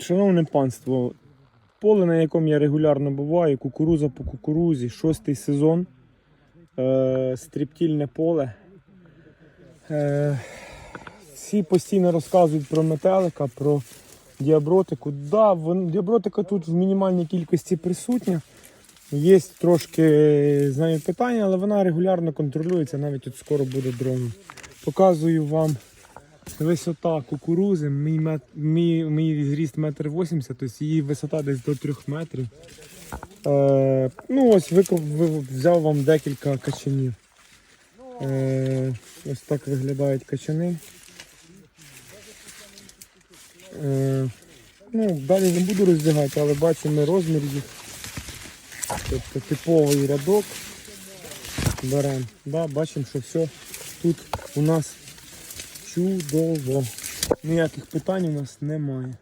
Шановне панство, поле, на якому я регулярно буваю, кукуруза по кукурузі, шостий сезон, е, стріптільне поле. Е, всі постійно розказують про метелика, про діабротику. Да, вон, діабротика тут в мінімальній кількості присутня. Є трошки з нею питання, але вона регулярно контролюється, навіть тут скоро буде дрон. Показую вам висота кукурузи. Мій, мет, мій, мій зріст метр вісімдесят, тобто її висота десь до 3 метрів. Е, ну ось викоп, взяв вам декілька качанів. Е, ось так виглядають качани. Е, ну, далі не буду роздягати, але бачимо розмір їх. Тобто типовий рядок. Беремо. Да, бачимо, що все тут у нас чудово. Ніяких питань у нас немає.